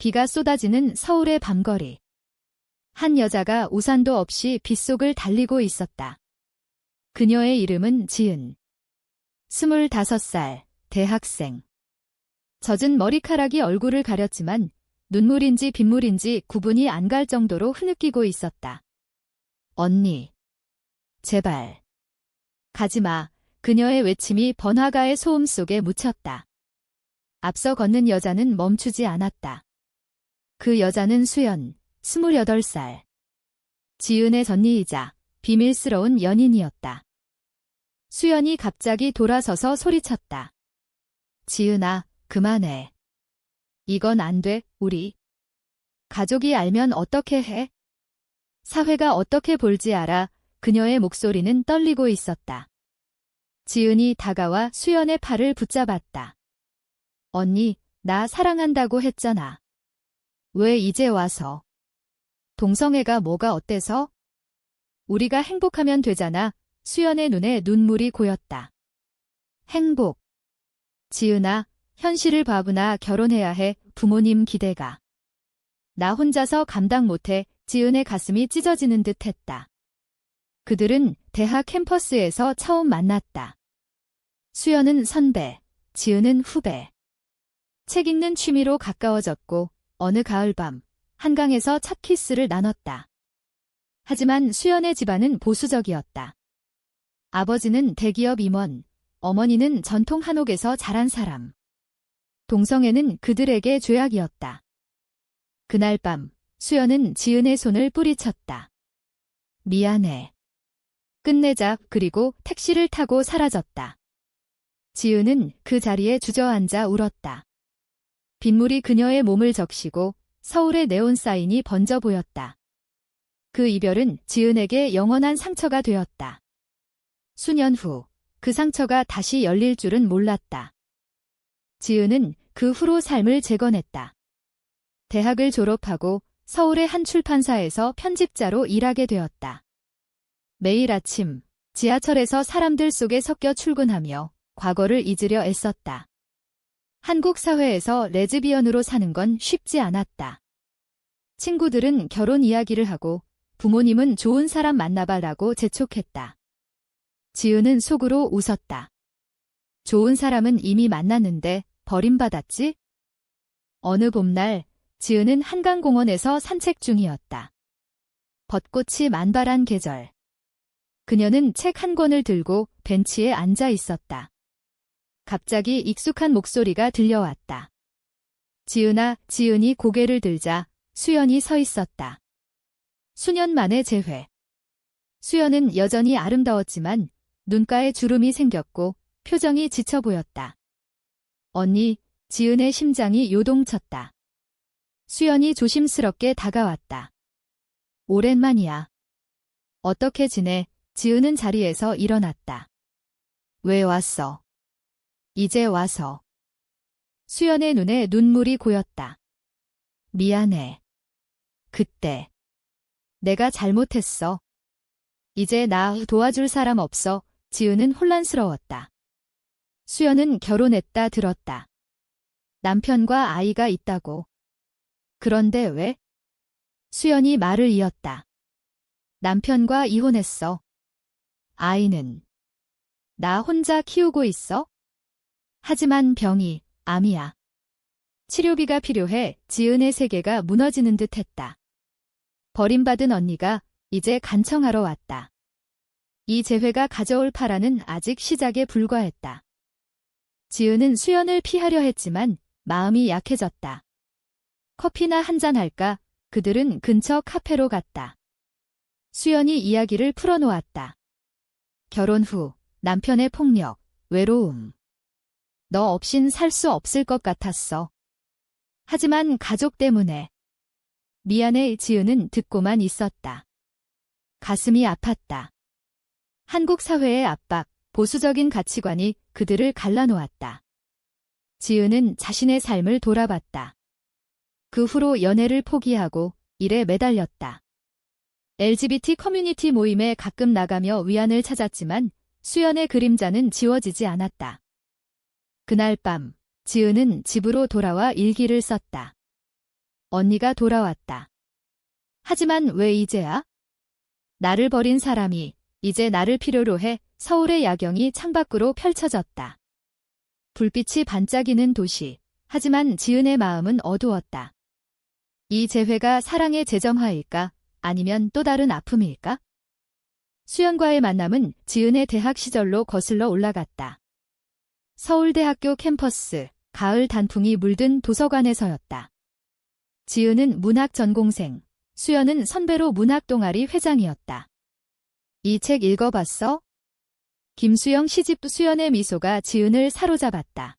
비가 쏟아지는 서울의 밤거리. 한 여자가 우산도 없이 빗속을 달리고 있었다. 그녀의 이름은 지은. 스물다섯 살, 대학생. 젖은 머리카락이 얼굴을 가렸지만 눈물인지 빗물인지 구분이 안 갈 정도로 흐느끼고 있었다. 언니. 제발. 가지마. 그녀의 외침이 번화가의 소음 속에 묻혔다. 앞서 걷는 여자는 멈추지 않았다. 그 여자는 수연, 28살. 지은의 전니이자 비밀스러운 연인이었다. 수연이 갑자기 돌아서서 소리쳤다. 지은아, 그만해. 이건 안 돼, 우리. 가족이 알면 어떻게 해? 사회가 어떻게 볼지 알아 그녀의 목소리는 떨리고 있었다. 지은이 다가와 수연의 팔을 붙잡았다. 언니, 나 사랑한다고 했잖아. 왜 이제 와서? 동성애가 뭐가 어때서? 우리가 행복하면 되잖아. 수연의 눈에 눈물이 고였다. 행복. 지은아, 현실을 봐구나 결혼해야 해. 부모님 기대가. 나 혼자서 감당 못해. 지은의 가슴이 찢어지는 듯 했다. 그들은 대학 캠퍼스에서 처음 만났다. 수연은 선배, 지은은 후배. 책 읽는 취미로 가까워졌고 어느 가을밤 한강에서 첫 키스를 나눴다. 하지만 수연의 집안은 보수적이었다. 아버지는 대기업 임원, 어머니는 전통 한옥에서 자란 사람. 동성애는 그들에게 죄악이었다. 그날 밤 수연은 지은의 손을 뿌리쳤다. 미안해. 끝내자 그리고 택시를 타고 사라졌다. 지은은 그 자리에 주저앉아 울었다. 빗물이 그녀의 몸을 적시고 서울의 네온 사인이 번져 보였다. 그 이별은 지은에게 영원한 상처가 되었다. 수년 후, 그 상처가 다시 열릴 줄은 몰랐다. 지은은 그 후로 삶을 재건했다. 대학을 졸업하고 서울의 한 출판사에서 편집자로 일하게 되었다. 매일 아침 지하철에서 사람들 속에 섞여 출근하며 과거를 잊으려 애썼다. 한국 사회에서 레즈비언으로 사는 건 쉽지 않았다. 친구들은 결혼 이야기를 하고 부모님은 좋은 사람 만나봐라고 재촉했다. 지은은 속으로 웃었다. 좋은 사람은 이미 만났는데 버림받았지? 어느 봄날 지은은 한강공원에서 산책 중이었다. 벚꽃이 만발한 계절. 그녀는 책 한 권을 들고 벤치에 앉아 있었다. 갑자기 익숙한 목소리가 들려왔다. 지은아, 지은이 고개를 들자 수연이 서 있었다. 수년 만에 재회. 수연은 여전히 아름다웠지만 눈가에 주름이 생겼고 표정이 지쳐 보였다. 언니, 지은의 심장이 요동쳤다. 수연이 조심스럽게 다가왔다. 오랜만이야. 어떻게 지내? 지은은 자리에서 일어났다. 왜 왔어? 이제 와서. 수연의 눈에 눈물이 고였다. 미안해. 그때. 내가 잘못했어. 이제 나 도와줄 사람 없어. 지은은 혼란스러웠다. 수연은 결혼했다 들었다. 남편과 아이가 있다고. 그런데 왜? 수연이 말을 이었다. 남편과 이혼했어. 아이는 나 혼자 키우고 있어? 하지만 병이 암이야. 치료비가 필요해 지은의 세계가 무너지는 듯 했다. 버림받은 언니가 이제 간청하러 왔다. 이 재회가 가져올 파라는 아직 시작에 불과했다. 지은은 수연을 피하려 했지만 마음이 약해졌다. 커피나 한잔 할까? 그들은 근처 카페로 갔다. 수연이 이야기를 풀어놓았다. 결혼 후 남편의 폭력, 외로움. 너 없인 살 수 없을 것 같았어. 하지만 가족 때문에. 미안해 지은은 듣고만 있었다. 가슴이 아팠다. 한국 사회의 압박, 보수적인 가치관이 그들을 갈라놓았다. 지은은 자신의 삶을 돌아봤다. 그 후로 연애를 포기하고 일에 매달렸다. LGBT 커뮤니티 모임에 가끔 나가며 위안을 찾았지만 수연의 그림자는 지워지지 않았다. 그날 밤 지은은 집으로 돌아와 일기를 썼다. 언니가 돌아왔다. 하지만 왜 이제야? 나를 버린 사람이 이제 나를 필요로 해 서울의 야경이 창밖으로 펼쳐졌다. 불빛이 반짝이는 도시. 하지만 지은의 마음은 어두웠다. 이 재회가 사랑의 재점화일까? 아니면 또 다른 아픔일까? 수연과의 만남은 지은의 대학 시절로 거슬러 올라갔다. 서울대학교 캠퍼스, 가을 단풍이 물든 도서관에서였다. 지은은 문학 전공생, 수연은 선배로 문학 동아리 회장이었다. 이 책 읽어봤어? 김수영 시집 수연의 미소가 지은을 사로잡았다.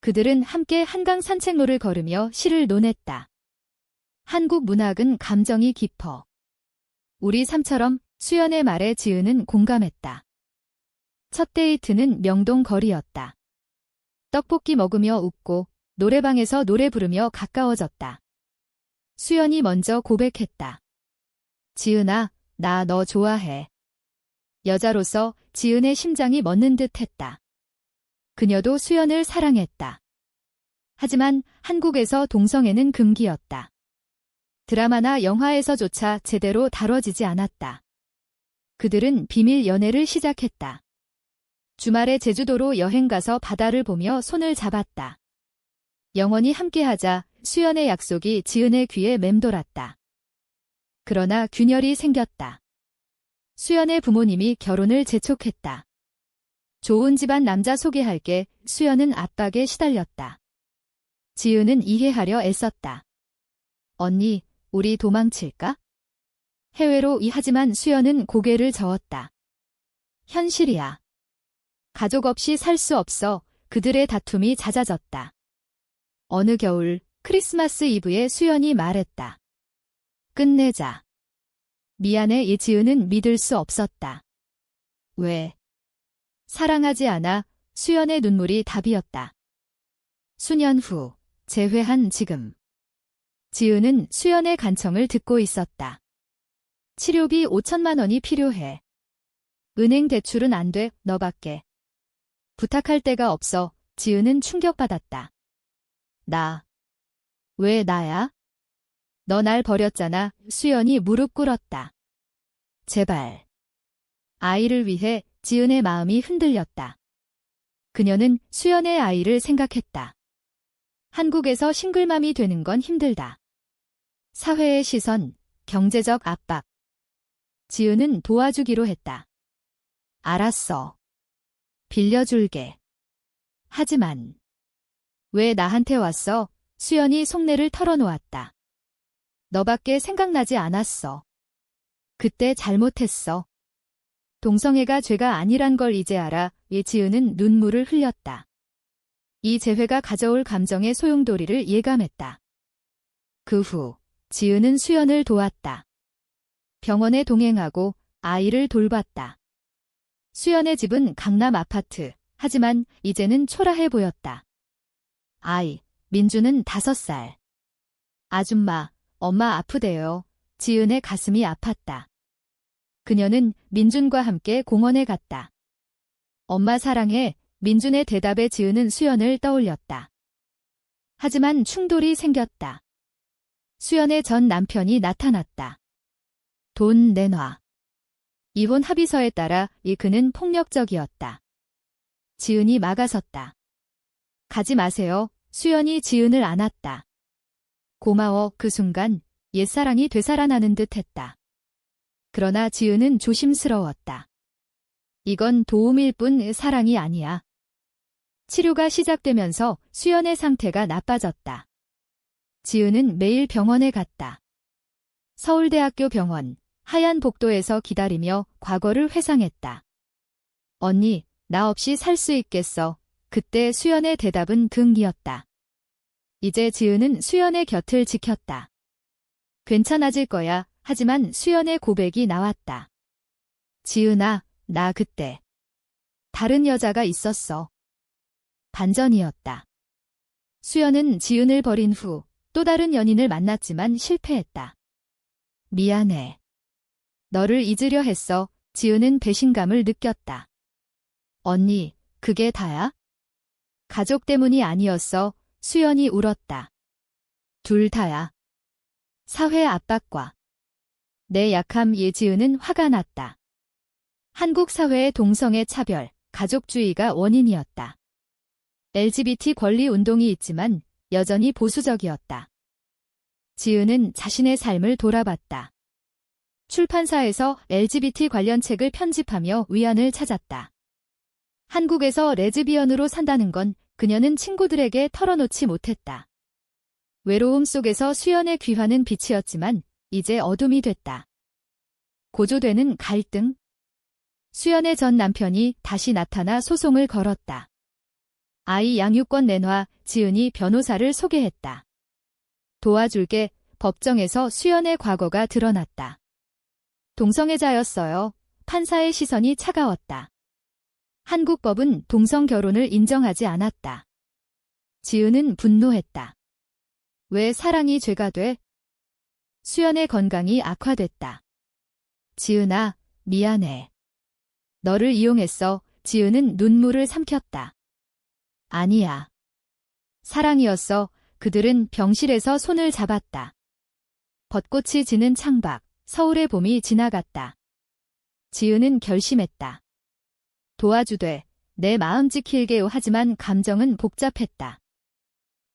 그들은 함께 한강 산책로를 걸으며 시를 논했다. 한국 문학은 감정이 깊어. 우리 삶처럼 수연의 말에 지은은 공감했다. 첫 데이트는 명동 거리였다. 떡볶이 먹으며 웃고 노래방에서 노래 부르며 가까워졌다. 수연이 먼저 고백했다. 지은아, 나 너 좋아해. 여자로서 지은의 심장이 멎는 듯 했다. 그녀도 수연을 사랑했다. 하지만 한국에서 동성애는 금기였다. 드라마나 영화에서조차 제대로 다뤄지지 않았다. 그들은 비밀 연애를 시작했다. 주말에 제주도로 여행 가서 바다를 보며 손을 잡았다. 영원히 함께하자 수연의 약속이 지은의 귀에 맴돌았다. 그러나 균열이 생겼다. 수연의 부모님이 결혼을 재촉했다. 좋은 집안 남자 소개할게 수연은 압박에 시달렸다. 지은은 이해하려 애썼다. 언니, 우리 도망칠까? 해외로 이하지만 수연은 고개를 저었다. 현실이야. 가족 없이 살 수 없어 그들의 다툼이 잦아졌다. 어느 겨울 크리스마스 이브에 수연이 말했다. 끝내자. 미안해 예지은은 믿을 수 없었다. 왜? 사랑하지 않아 수연의 눈물이 답이었다. 수년 후 재회한 지금. 지은은 수연의 간청을 듣고 있었다. 치료비 5천만 원이 필요해. 은행 대출은 안 돼, 너밖에. 부탁할 데가 없어, 지은은 충격받았다. 나. 왜 나야? 너 날 버렸잖아, 수연이 무릎 꿇었다. 제발. 아이를 위해 지은의 마음이 흔들렸다. 그녀는 수연의 아이를 생각했다. 한국에서 싱글맘이 되는 건 힘들다. 사회의 시선, 경제적 압박. 지은은 도와주기로 했다. 알았어. 빌려줄게. 하지만 왜 나한테 왔어? 수연이 속내를 털어놓았다. 너밖에 생각나지 않았어. 그때 잘못했어. 동성애가 죄가 아니란 걸 이제 알아 예지은은 눈물을 흘렸다. 이 재회가 가져올 감정의 소용돌이를 예감했다. 그 후 지은은 수연을 도왔다. 병원에 동행하고 아이를 돌봤다. 수연의 집은 강남 아파트. 하지만 이제는 초라해 보였다. 아이, 민주는 다섯 살. 아줌마, 엄마 아프대요. 지은의 가슴이 아팠다. 그녀는 민준과 함께 공원에 갔다. 엄마 사랑해, 민준의 대답에 지은은 수연을 떠올렸다. 하지만 충돌이 생겼다. 수연의 전 남편이 나타났다. 돈 내놔. 이혼 합의서에 따라 이 그는 폭력적이었다. 지은이 막아섰다. 가지 마세요. 수연이 지은을 안았다. 고마워 그 순간 옛사랑이 되살아나는 듯 했다. 그러나 지은은 조심스러웠다. 이건 도움일 뿐 사랑이 아니야. 치료가 시작되면서 수연의 상태가 나빠졌다. 지은은 매일 병원에 갔다. 서울대학교 병원, 하얀 복도에서 기다리며 과거를 회상했다. 언니, 나 없이 살 수 있겠어. 그때 수연의 대답은 긍이었다. 이제 지은은 수연의 곁을 지켰다. 괜찮아질 거야. 하지만 수연의 고백이 나왔다. 지은아, 나 그때 다른 여자가 있었어. 반전이었다. 수연은 지은을 버린 후 또 다른 연인을 만났지만 실패했다. 미안해. 너를 잊으려 했어. 지은은 배신감을 느꼈다. 언니, 그게 다야? 가족 때문이 아니었어. 수연이 울었다. 둘 다야. 사회 압박과 내 약함 예지은은 화가 났다. 한국 사회의 동성애 차별, 가족주의가 원인이었다. LGBT 권리 운동이 있지만 여전히 보수적이었다. 지은은 자신의 삶을 돌아봤다. 출판사에서 LGBT 관련 책을 편집하며 위안을 찾았다. 한국에서 레즈비언으로 산다는 건 그녀는 친구들에게 털어놓지 못했다. 외로움 속에서 수연의 귀환은 빛이었지만 이제 어둠이 됐다. 고조되는 갈등. 수연의 전 남편이 다시 나타나 소송을 걸었다. 아이 양육권 내놔 지은이 변호사를 소개했다. 도와줄게 법정에서 수연의 과거가 드러났다. 동성애자였어요. 판사의 시선이 차가웠다. 한국 법은 동성 결혼을 인정하지 않았다. 지은은 분노했다. 왜 사랑이 죄가 돼? 수연의 건강이 악화됐다. 지은아, 미안해. 너를 이용했어. 지은은 눈물을 삼켰다. 아니야. 사랑이었어. 그들은 병실에서 손을 잡았다. 벚꽃이 지는 창밖, 서울의 봄이 지나갔다. 지은은 결심했다. 도와주되, 내 마음 지킬게요 하지만 감정은 복잡했다.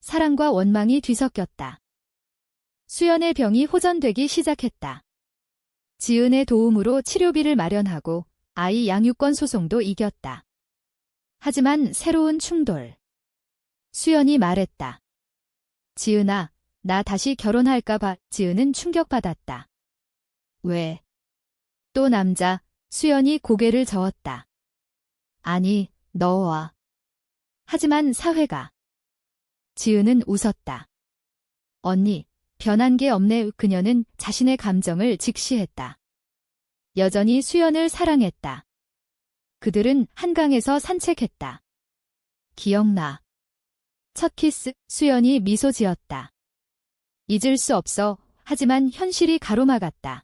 사랑과 원망이 뒤섞였다. 수연의 병이 호전되기 시작했다. 지은의 도움으로 치료비를 마련하고 아이 양육권 소송도 이겼다. 하지만 새로운 충돌. 수연이 말했다. 지은아, 나 다시 결혼할까봐 지은은 충격받았다. 왜? 또 남자, 수연이 고개를 저었다. 아니, 너와. 하지만 사회가. 지은은 웃었다. 언니, 변한 게 없네. 그녀는 자신의 감정을 직시했다. 여전히 수연을 사랑했다. 그들은 한강에서 산책했다. 기억나. 첫 키스, 수연이 미소 지었다. 잊을 수 없어. 하지만 현실이 가로막았다.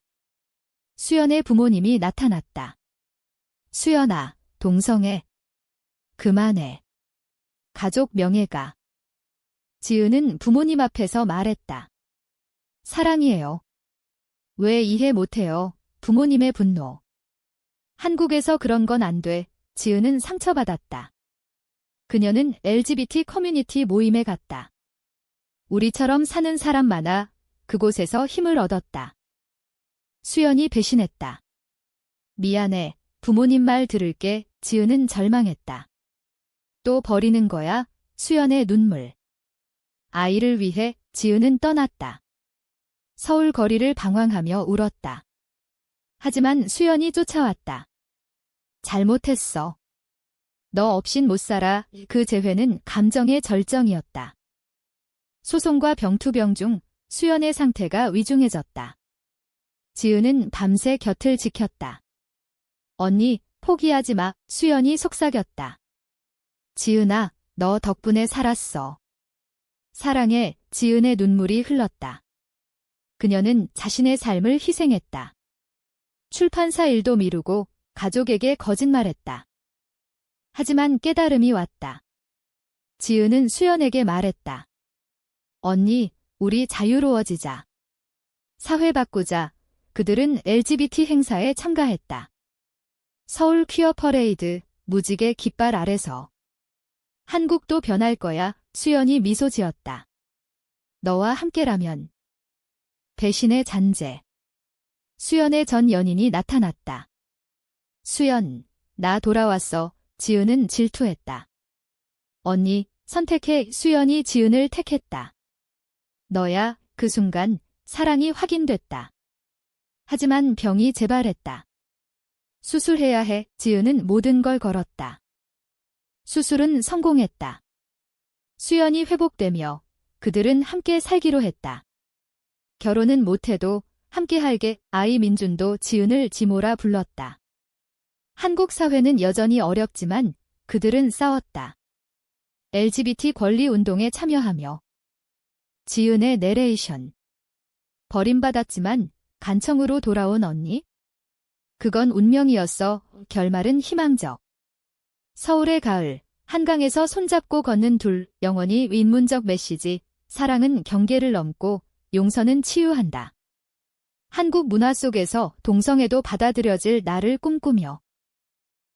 수연의 부모님이 나타났다. 수연아, 동성애. 그만해. 가족 명예가. 지은은 부모님 앞에서 말했다. 사랑이에요. 왜 이해 못해요? 부모님의 분노. 한국에서 그런 건 안 돼. 지은은 상처받았다. 그녀는 LGBT 커뮤니티 모임에 갔다. 우리처럼 사는 사람 많아 그곳에서 힘을 얻었다. 수연이 배신했다. 미안해. 부모님 말 들을게. 지은은 절망했다. 또 버리는 거야? 수연의 눈물. 아이를 위해 지은은 떠났다. 서울 거리를 방황하며 울었다. 하지만 수연이 쫓아왔다. 잘못했어. 너 없인 못 살아. 그 재회는 감정의 절정이었다. 소송과 병투병 중 수연의 상태가 위중해졌다. 지은은 밤새 곁을 지켰다. 언니, 포기하지 마. 수연이 속삭였다. 지은아, 너 덕분에 살았어. 사랑에 지은의 눈물이 흘렀다. 그녀는 자신의 삶을 희생했다. 출판사 일도 미루고 가족에게 거짓말했다. 하지만 깨달음이 왔다. 지은은 수연에게 말했다. 언니, 우리 자유로워지자. 사회 바꾸자. 그들은 LGBT 행사에 참가했다. 서울 퀴어 퍼레이드, 무지개 깃발 아래서. 한국도 변할 거야. 수연이 미소 지었다. 너와 함께라면. 배신의 잔재. 수연의 전 연인이 나타났다. 수연, 나 돌아왔어. 지은은 질투했다. 언니, 선택해 수연이 지은을 택했다. 너야, 그 순간, 사랑이 확인됐다. 하지만 병이 재발했다. 수술해야 해, 지은은 모든 걸 걸었다. 수술은 성공했다. 수연이 회복되며 그들은 함께 살기로 했다. 결혼은 못해도 함께 할게 아이 민준도 지은을 지모라 불렀다. 한국 사회는 여전히 어렵지만 그들은 싸웠다. LGBT 권리 운동에 참여하며 지은의 내레이션 버림받았지만 간청으로 돌아온 언니? 그건 운명이었어. 결말은 희망적. 서울의 가을 한강에서 손잡고 걷는 둘, 영원히 윈문적 메시지, 사랑은 경계를 넘고 용서는 치유한다. 한국 문화 속에서 동성애도 받아들여질 나를 꿈꾸며